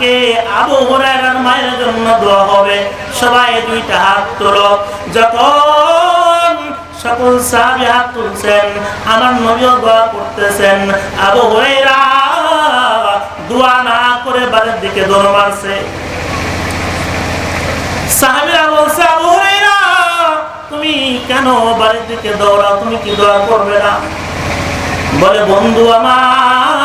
আজকে আবু হুরায়রার মায়ের জন্য দোয়া হবে। সবাই দুইটা হাত তোলো। যখন সকল সাহাবী হাত তুলছেন, আমার নবীও দোয়া করতেছেন, আবু হুরায়রা দোয়া না করে বাড়ির দিকে দৌড় মারছে। সাহাবীরা বলছে, আবু হুরায়রা, তুমি কেন বাড়ির দিকে দৌড়াও? তুমি কি দোয়া করবে না? বলে, বন্ধু আমার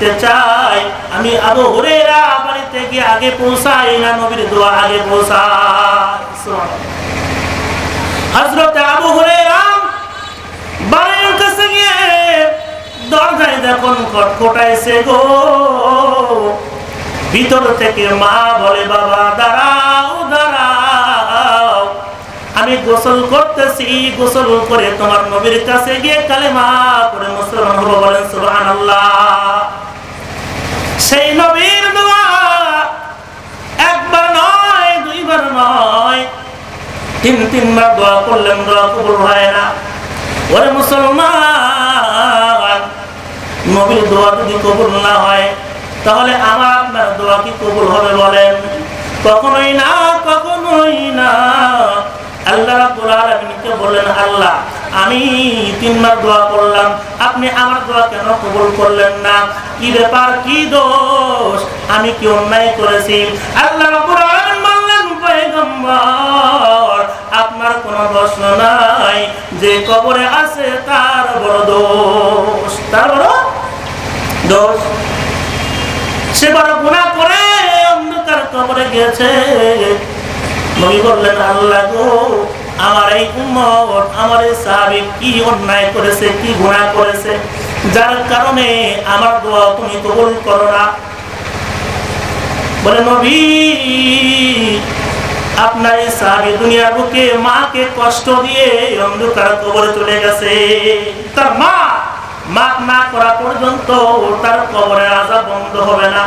দেখতে চাই। আমি আবু হুরেরা বাড়িতে গিয়ে আগে পৌঁছাই না, নবীর দোয়া আগে পৌঁছাই। হজরত আবু হুরেরা বাড়ির কাছে গিয়ে দরজায় যখন খটখটাইছে গো। ভিতর থেকে মা বলে, বাবা, দাঁড়াও দাঁড়াও। আমি গোসল করতেছি, গোসল করে তোমার নবীর কাছে গিয়ে কালেমা করে মুসলমান সেই নবীর দোয়া একবার নয়, দুইবার নয়। তিন, তিনবার দোয়া করলেন, দোয়া কবুল হয় না। ওরে মুসলমান, নবীর দোয়া যদি কবুল না হয়, তাহলে আমার আপনার দোয়া কি কবুল হবে বলেন? কখনোই না কখনোই না। আল্লাহ বললেন, আল্লাহ আমি তিনবার দোয়া করলাম, আপনি আমার দোয়া কেন কবুল করলেন না? কি ব্যাপার, কি দোষ? আমি কি অন্যায় করেছি? আল্লাহ আপনার কোনো প্রশ্ন নাই, যে কবরে আছে তার বড় দোষ। তার বড় দোষ? সে বড় গুণা করে অন্ধকার কবরে গেছে। নবী বললেন, আল্লাহ আমার এই উম্মত, আমার এই সাহাবী কি অন্যায় করেছে, কি গুনাহ করেছে? যার কারণে আমার দোয়া তুমি কবুল করো না। বলে, নবী, আপনার এই সাহাবী দুনিয়ার বুকে মাকে কষ্ট দিয়ে অন্ধকার কবরে চলে গেছে। তার মা, মাপ না করা পর্যন্ত তার কবরের আজা বন্ধ হবে না।